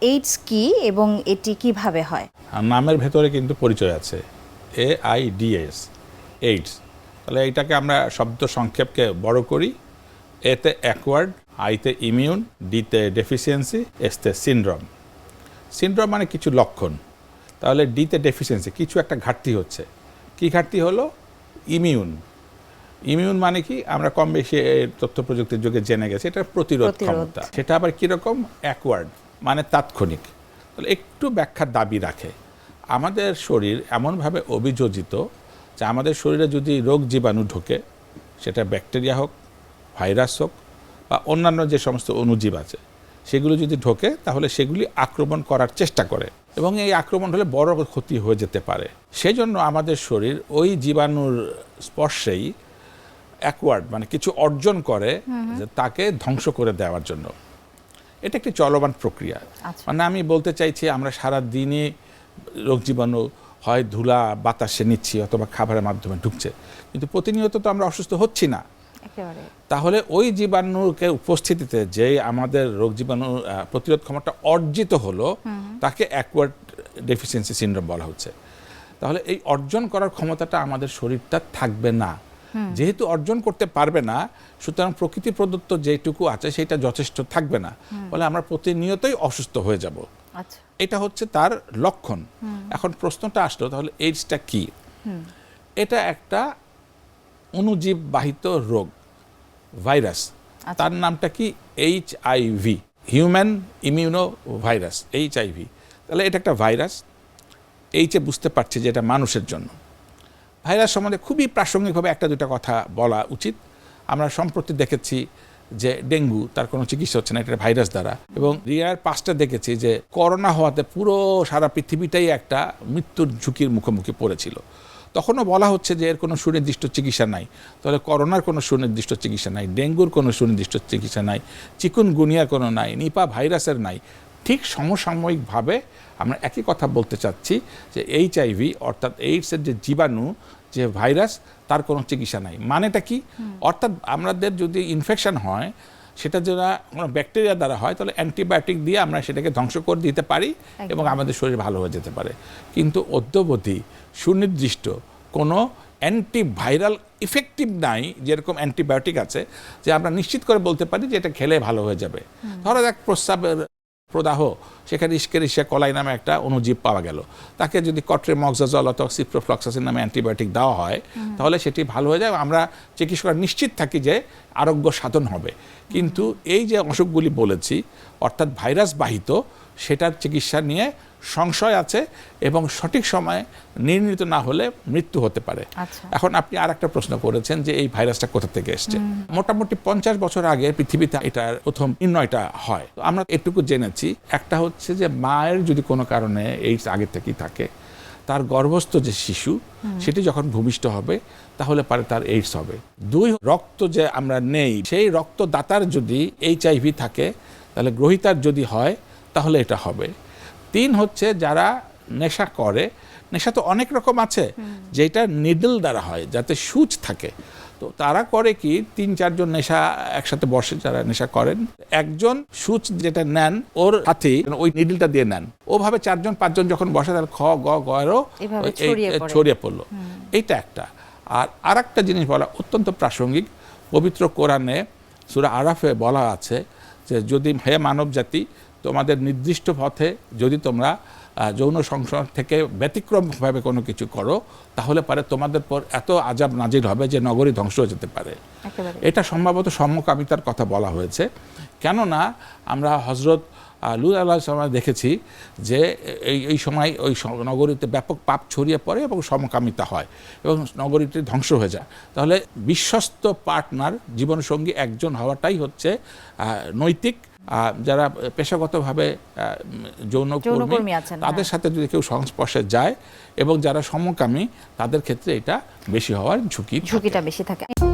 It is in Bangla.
এইডস কি এবং এটি কীভাবে হয়? নামের ভেতরে কিন্তু পরিচয় আছে। A I DS AIDS. তাহলে এইটাকে আমরা শব্দ সংক্ষেপকে বড় করি। এতে অ্যাকওয়ার্ড আইতে ইমিউন ডিতে ডেফিসিয়েন্সি এসতে সিনড্রোম। সিনড্রোম মানে কিছু লক্ষণ। তাহলে ডিতে ডেফিসিয়েন্সি কিছু একটা ঘাটতি হচ্ছে। কি ঘাটতি হলো? ইমিউন। ইমিউন মানে কি? আমরা কম বেশি তথ্য প্রযুক্তির যুগে জেনে গেছি এটা প্রতিরোধ প্রতিরোধ। ক্ষমতা। সেটা আবার কীরকম? অ্যাকওয়ার্ড। মানে তাৎক্ষণিক। তাহলে একটু ব্যাখ্যার দাবি রাখে। আমাদের শরীর এমনভাবে অভিযোজিত যে আমাদের শরীরে যদি রোগ জীবাণু ঢোকে সেটা ব্যাকটেরিয়া হোক ভাইরাস হোক বা অন্যান্য যে সমস্ত অণুজীব আছে সেগুলো যদি ঢোকে তাহলে সেগুলি আক্রমণ করার চেষ্টা করে এবং এই আক্রমণ হলে বড় ক্ষতি হয়ে যেতে পারে। সেই জন্য আমাদের শরীর ওই জীবাণুর স্পর্শেই অ্যাকওয়ার্ড মানে কিছু অর্জন করে যে তাকে ধ্বংস করে দেওয়ার জন্য। এটা একটি চলমান প্রক্রিয়া। আচ্ছা। মানে আমি বলতে চাইছি আমরা সারা দিনে রোগ জীবাণু হয় ধুলা বাতাসে নিচ্ছি অথবা খাবারের মাধ্যমে ঢুকছে। কিন্তু প্রতিনিয়ত তো আমরা অসুস্থ হচ্ছি না। তাহলে ওই জীবাণুকে উপস্থিতিতে যে আমাদের রোগ জীবাণু প্রতিরোধ ক্ষমতা অর্জিত হলো তাকে অ্যাকওয়ার্ড ডেফিসিয়েন্সি সিনড্রোম বলা হচ্ছে। তাহলে এই অর্জন করার ক্ষমতাটা আমাদের শরীরটা থাকবে না। যেহেতু অর্জন করতে পারবে না সুতরাং প্রকৃতি প্রদত্ত যেটুকু আছে সেটা যথেষ্ট থাকবে না। ফলে আমরা প্রতিনিয়তই অসুস্থ হয়ে যাব। আচ্ছা। এটা হচ্ছে তার লক্ষণ। এখন প্রশ্নটা আসলো তাহলে এইডসটা কি? এটা একটা অণুজীব বাহিত রোগ ভাইরাস। তার নামটা কি? H IV human immuno virus H IV তাহলে এটা একটা ভাইরাস। এইচে বুঝতে পারছি যে এটা মানুষের জন্য। ভাইরাস সম্বন্ধে খুবই প্রাসঙ্গিকভাবে একটা দুটা কথা বলা উচিত। আমরা সম্প্রতি দেখেছি যে ডেঙ্গু, তার কোনো চিকিৎসা হচ্ছে না, এটা ভাইরাস দ্বারা। এবং রিয়ার পাঁচটা দেখেছি যে করোনা হওয়াতে পুরো সারা পৃথিবীটাই একটা মৃত্যুর ঝুঁকির মুখোমুখি পড়েছিল। তখনও বলা হচ্ছে যে এর কোনো সুনির্দিষ্ট চিকিৎসা নাই। তাহলে করোনার কোনো সুনির্দিষ্ট চিকিৎসা নাই, ডেঙ্গুর কোনো সুনির্দিষ্ট চিকিৎসা নাই চিকুন গুনিয়ার কোনো নাই, নিপা ভাইরাসের নাই। ঠিক সমসাময়িকভাবে আমরা একই কথা বলতে চাচ্ছি যে এইচআইভি অর্থাৎ এইডসের যে জীবাণু যে ভাইরাস তার কোনো চিকিৎসা নাই। মানেটা কি? অর্থাৎ আমাদের যদি ইনফেকশন হয় সেটা যদি কোনো ব্যাকটেরিয়া দ্বারা হয় তাহলে অ্যান্টিবায়োটিক দিয়ে আমরা সেটাকে ধ্বংস করে দিতে পারি এবং আমাদের শরীর ভালো হয়ে যেতে পারে। কিন্তু অদ্যবধি সুনির্দিষ্ট কোনো অ্যান্টিভাইরাল ইফেক্টিভ নাই যেরকম অ্যান্টিবায়োটিক আছে যে আমরা নিশ্চিত করে বলতে পারি যে এটা খেলে ভালো হয়ে যাবে। ধরো এক প্রস্রাবের প্রদাহ সেখানে ইস্কেরিশিয়া কলাই নামে একটা অনুজীব পাওয়া গেল। তাকে যদি কট্রে মক্সাজল অথবা সিপ্রোফ্লক্সাসিন নামে অ্যান্টিবায়োটিক দেওয়া হয় তাহলে সেটি ভালো হয়ে যায়। আমরা চিকিৎসকরা নিশ্চিত থাকি যে আরোগ্য সাধন হবে। কিন্তু এই যে অসুখগুলি বলেছি অর্থাৎ ভাইরাস বাহিত সেটার চিকিৎসা নিয়ে সংশয় আছে এবং সঠিক সময়ে নির্ণীত না হলে মৃত্যু হতে পারে। আচ্ছা। এখন আপনি আর একটা প্রশ্ন করেছেন যে এই ভাইরাসটা কোথা থেকে এসছে। মোটামুটি পঞ্চাশ বছর আগে পৃথিবীতে এটার প্রথম নির্ণয়টা হয়। তো আমরা এটুকু জেনেছি একটা হচ্ছে যে মায়ের যদি কোনো কারণে এইডস আগে থেকেই থাকে তার গর্ভস্থ যে শিশু সেটি যখন ভূমিষ্ঠ হবে তাহলে পারে তার এইডস হবে। দুই রক্ত যে আমরা নেই সেই রক্তদাতার যদি এইচআইভি থাকে তাহলে গ্রহিতার যদি হয় তাহলে এটা হবে। তিন হচ্ছে যারা নেশা করে নেশা তো অনেক রকম আছে যেটা নিডল দ্বারা হয় যাতে সুচ থাকে। তো তারা করে কি তিন চারজন নেশা একসাথে বসে যারা নেশা করেন একজন সুচ যেটা নেন ওর সাথে ওই নিডলটা দিয়ে নেন। ওভাবে চারজন পাঁচজন যখন বসে তাহলে খ গ পড়ে। ছড়িয়ে পড়ল। এইটা একটা। আর আর একটা জিনিস বলা অত্যন্ত প্রাসঙ্গিক পবিত্র কোরআনে সুরা আরাফে বলা আছে যে যদি হে মানব জাতি তোমাদের নির্দিষ্ট পথে যদি তোমরা যৌন সংসদ থেকে ব্যতিক্রমভাবে কোনো কিছু করো তাহলে পারে তোমাদের পর এত আজাব নাজির হবে যে নগরী ধ্বংস হয়ে যেতে পারে। এটা সম্ভবত সমকামিতার কথা বলা হয়েছে। কেননা আমরা হজরত লুল আল্লাহ সময় দেখেছি যে এই এই সময় ওই নগরীতে ব্যাপক পাপ ছড়িয়ে পড়ে এবং সমকামিতা হয় এবং নগরীটি ধ্বংস হয়ে যায়। তাহলে বিশ্বস্ত পার্টনার জীবনসঙ্গী একজন হওয়াটাই হচ্ছে নৈতিক যারা পেশাগতভাবে যৌনকর্মী তাদের হ্যাঁ। সাথে যদি কেউ সংস্পর্শে যায় এবং যারা সমকামী তাদের ক্ষেত্রে এটা বেশি হওয়ার ঝুঁকি ঝুঁকিটা বেশি থাকে